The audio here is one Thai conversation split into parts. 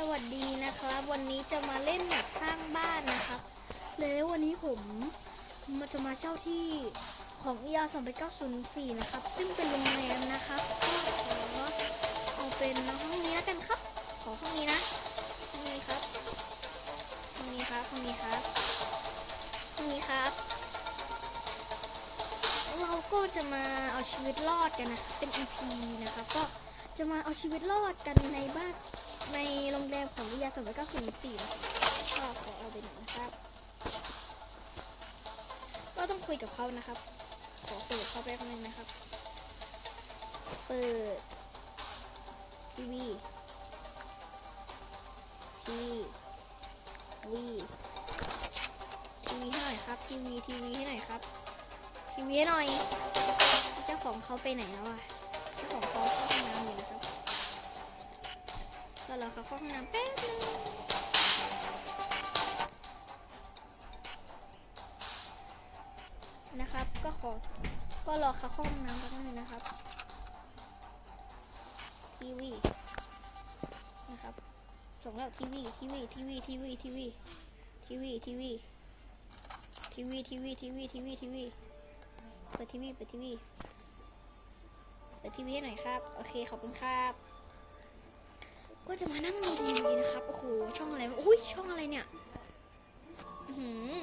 สวัสดีนะครับ วันนี้จะมาเล่นแบบสร้างบ้านนะครับ แล้ววันนี้ผมมาจะมาเช่าที่ของ ER 2 9 0 4นะครับ ซึ่งเป็นโรงแรมนะครับก็ขอเอาเป็นห้องนี้แล้วกันครับ ขอห้องนี้นะห้องนี้ครับห้องนี้ครับห้องนี้ครับห้องนี้ครับ เราก็จะมาเอาชีวิตรอดกันนะครับเป็น EP นะครับก็จะมาเอาชีวิตรอดกันในบ้าน ในโรงแรมของวิทยาสมรก็ศูนย์สี่นะครับก็ขอเอาไปหน่อยนะครับ ก็ต้องคุยกับเขานะครับ ขอคุยกับเขาแป๊บนึงนะครับ เปิดทีวีทีวีทีวีให้หน่อยครับทีวีทีวีให้หน่อยครับทีวีให้หน่อย เจ้าของเขาไปไหนแล้วอะ เจ้าของเขาเข้าห้องน้ำอยู่นะครับ ก็รอเขาเข้าห้องน้ำแป๊บนึงนะครับ ก็ขอ ก็รอเขาเข้าห้องน้ำแป๊บนึงนะครับ ทีวี นะครับ ส่งแล้วทีวี ทีวี ทีวี ทีวี ทีวี ทีวี ทีวี ทีวี ทีวี ทีวี ทีวี ทีวี เปิดทีวี เปิดทีวี เปิดทีวีให้หน่อยครับ โอเค ขอบคุณครับ ก็จะมานั่งดูทีวีนะครับ โอ้โห ช่องอะไรอุ้ย ช่องอะไรเนี่ยหือ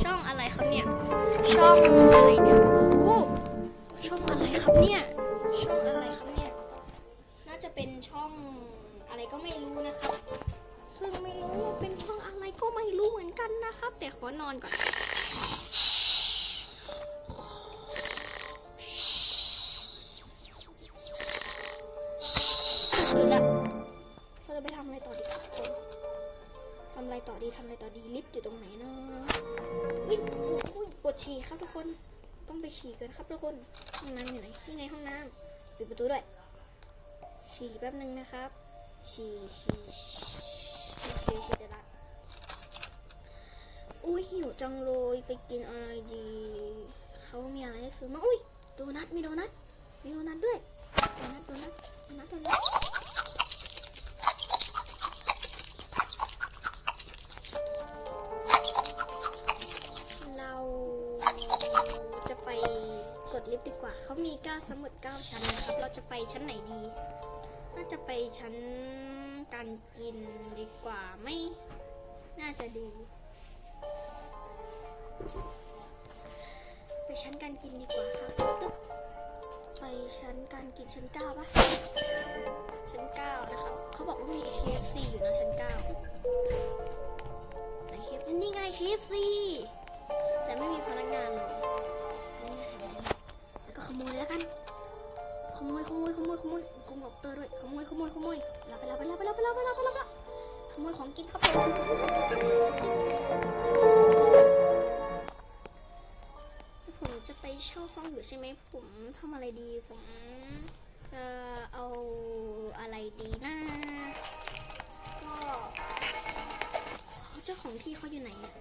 ช่องอะไรครับเนี่ย ช่องอะไรเนี่ยโอ้โหช่องอะไรครับเนี่ย ช่องอะไรครับเนี่ย น่าจะเป็นช่องอะไรก็ไม่รู้นะครับ ซึ่งไม่รู้ว่าเป็นช่องอะไรก็ไม่รู้เหมือนกันนะครับ แต่ขอนอนก่อน ตื่นละเราจะไปทำอะไรต่อดีครับทุกคนทำอะไรต่อดีทำอะไรต่อดีลิฟต์อยู่ตรงไหนเนาะอุ้ยปวดฉี่ครับทุกคน ต้องไปฉี่กันครับทุกคน ห้องน้ำอยู่ไหนนี่ไงห้องน้ำปิดประตูด้วยฉี่แป๊บนึงนะครับฉี่ฉี่ฉี่ฉี่ฉี่แต่ละอุ้ยหิวจังเลยไปกินอะไรดีเขามีอะไรให้ซื้อมาอุ้ยโดนัทมีโดนัทมีโดนัทด้วยโดนัทโดนัทาสมุดเก้าชั้นนะครับ เราจะไปชั้นไหนดี น่าจะไปชั้นการกินดีกว่าไม่ น่าจะดี ไปชั้นการกินดีกว่าค่ะตึ๊บไปชั้นการกินชั้นเก้าปะชั้นเก้านะครับเขาบอกว่ามี KFC อยู่นะชั้นเก้าไหน KFC นี่ไง KFC แต่ไม่มีพนักงานเลย ขโมยแล้วกัน ขโมยขโมยขโมยขโมยกรุงล็อกเตอร์ด้วยขโมยขโมยขโมยรับไปรับไปรับไปรับไปรับไปรับไปรับไปรับขโมยของกินเข้าไปผมจะไปเช่าห้องอยู่ใช่ไหมผมทำอะไรดีผมเอ่อเอาอะไรดีนะก็เจ้าของที่เขาอยู่ไหนอะ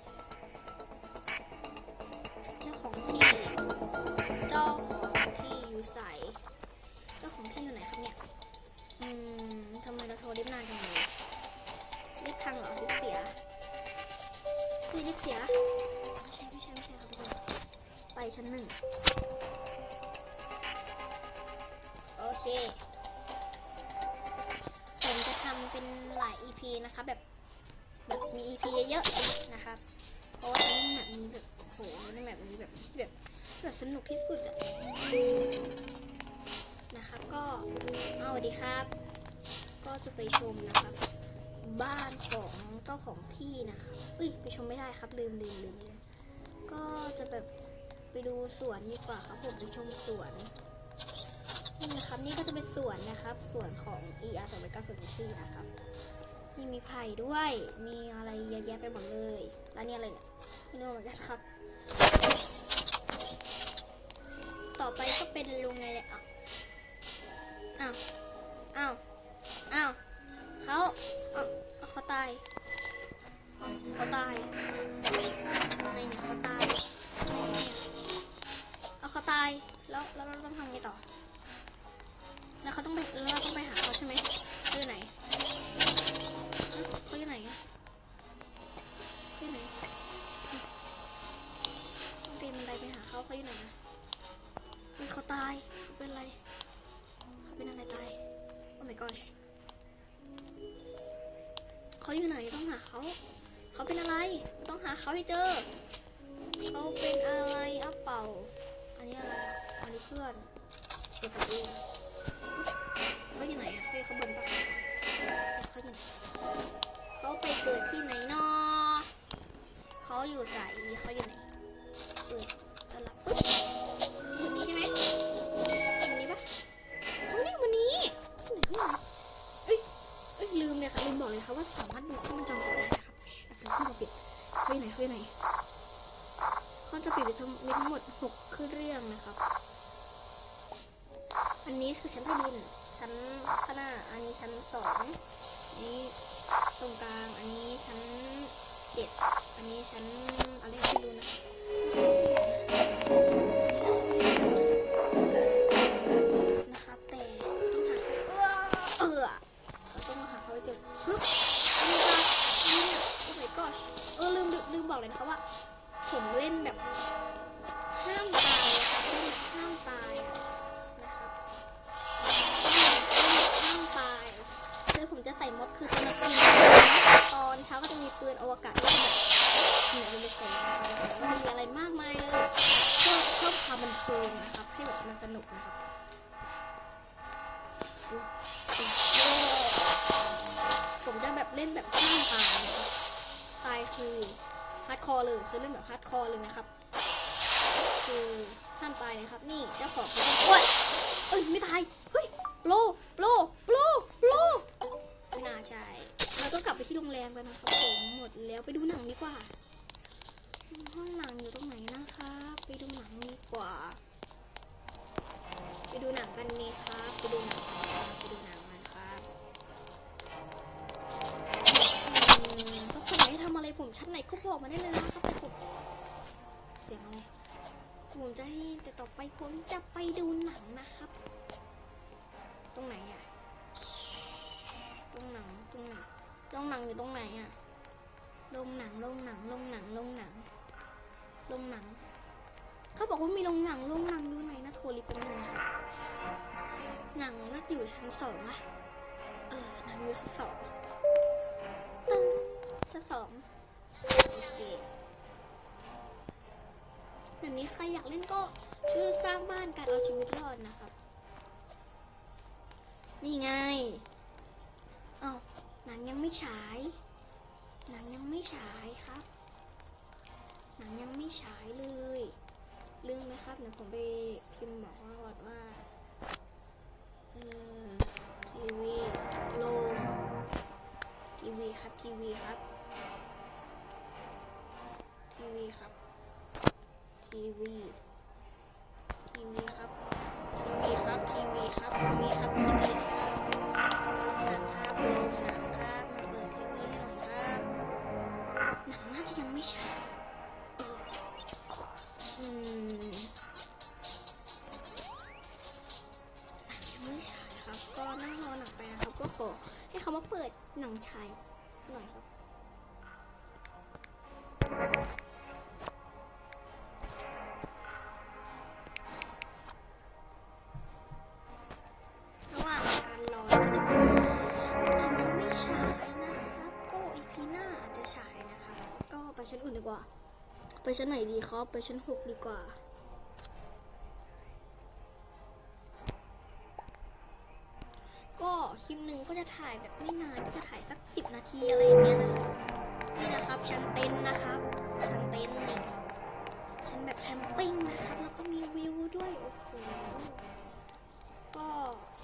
ใสเจ้าของที่อยู่ไหนครับเนี่ย อืมทำไมเราโทรลิฟต์นานจังเลยลิฟต์ทางเหรอลิฟเสียคือลิฟเสีย ไม่ใช่ไม่ใช่ไม่ใช่ครับทุกคนไปชั้นหนึ่งโอเคผมจะทำเป็นหลาย EP นะคะแบบแบบมี EP เยอะๆนะครับ เพราะว่าเล่นแบบนี้แบบโอ้โหเล่นแบบนี้แบบแบบ แบบสนุกที่สุดอะนะครับ ก็เอาสวัสดีครับ ก็จะไปชมนะครับ บ้านของเจ้าของที่นะคะเอ้ยไปชมไม่ได้ครับลืมลืมลืมก็จะแบบไปดูสวนดีกว่าครับผมไปชมสวนนี่นะครับนี่ก็จะเป็นสวนนะครับสวนของ ER สวนเป็นกาสุนที่นะครับนี่มีไผ่ด้วย มีอะไรเยอะแยะไปหมดเลย แล้วนี่อะไรเนี่ยไม่รู้เหมือนกันครับ เป็นลุงไงเลยอะอ้าวอ้าวอ้าวเขาเขาตายเขาตายไงเนี่ยเขาตายเนี่ยเอาเขาตายแล้วแล้วเราต้องทำไงต่อ แล้วเขาต้องไป เขาอยู่ไหนต้องหาเขา เขาเป็นอะไร ต้องหาเขาให้เจอ เขาเป็นอะไรอะเป่า อันนี้อะไรอะอันนี้เพื่อนเปิดประตูเขาอยู่ไหนอะเฮ้ยเขาบนปะเขาอยู่ไหนเขาไปเกิดที่ไหนนอเขาอยู่ใสเขาอยู่ไหนเปิดสลับปึ๊บ เลยค่ะคะว่าสามารถดูข้อมันจำกัดได้นะครับแป๊บนึงข้อปิดเขาอยู่ไหนเขาอยู่ไหนข้อจะปิดมีทั้งมีทั้งหมดหกเครื่องนะครับ อันนี้คือชั้นใต้ดิน ชั้นข้างหน้า อันนี้ชั้นสองอันนี้ตรงกลาง อันนี้ชั้นเจ็ดอันนี้ชั้นอะไรไม่รู้นะนะครั ใส่มดคือตอนกลางคืนตอนเช้าก็จะมีปืนอวกาศที่แบบเหนือเป็นแสงก็จะมีอะไรมากมายเลยเพื่อเพิ่มความบันเทิงนะครับ ให้แบบมันสนุกนะครับผมจะแบบเล่นแบบห้ามตายนะครับตายคือฮาร์ดคอร์เลยคือเล่นแบบฮาร์ดคอร์เลยนะครับ คือห้ามตายนะครับ นี่เจ้าของเขาโอ๊ยเอ้ยไม่ตายเฮ้ยโปรโปรโปราใช่เราต้องกลับไปที่โรงแรมกันนะครับผมหมดแล้วไปดูหนังดีกว่า ห้องหนังอยู่ตรงไหนนะคะไป อหนังอยู่ชั้นสองตึ้งสองโอเคแบบนี้ใครอยากเล่นก็ชื่อสร้างบ้านการเอาชีวิตรอดนะครับ นี่ไงอ้าวหนังยังไม่ฉาย หนังยังไม่ฉายครับ หนังยังไม่ฉายเลยลืมไหมครับเดี๋ยวผมไปพิมพ์บอกว่าว่าเออทีวีโรง ทีวีครับทีวีครับ ทีวีครับ ทีวีทีวีครับทีวีครับทีวีครับทีวีครับทีวีครับโรงหนังครับโรงหนังครับมาเปิดทีวีให้หน่อยครับหนังน่าจะยังไม่ฉายอืมหนังยังไม่ฉายครับก็นั่งรอหนังไปนะครับก็ขอ ให้เขามาเปิดหนังฉายหน่อยครับระหว่างการรอก็จะเป็นหนังยังไม่ฉายนะครับ ก็อีพีหน้าอาจจะฉายนะครับก็ไปชั้นอื่นดีกว่า ไปชั้นไหนดีครับ ไปชั้นหกดีกว่า ก็จะถ่ายแบบไม่นานก็จะถ่ายสักสิบนาทีอะไรอย่างเงี้ยนะครับนี่นะครับชั้นเต็นนะครับชั้นเต็นนี่ชั้นแบบแคมปิ้งนะครับ แล้วก็มีวิวด้วยโอ้โหก็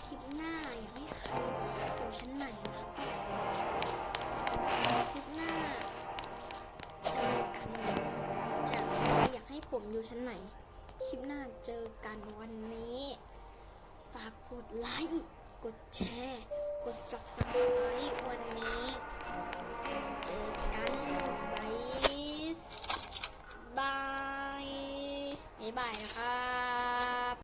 คลิปหน้าอยากให้ใครอยู่ชั้นไหนนะครับก็คลิปหน้าเจอกันจะอยากให้ผมอยู่ชั้นไหน คลิปหน้าเจอกันวันนี้ ฝากกดไลค์กดแชร์ กด subscribe วันนี้เจอกันบายบายบายบายนะครับ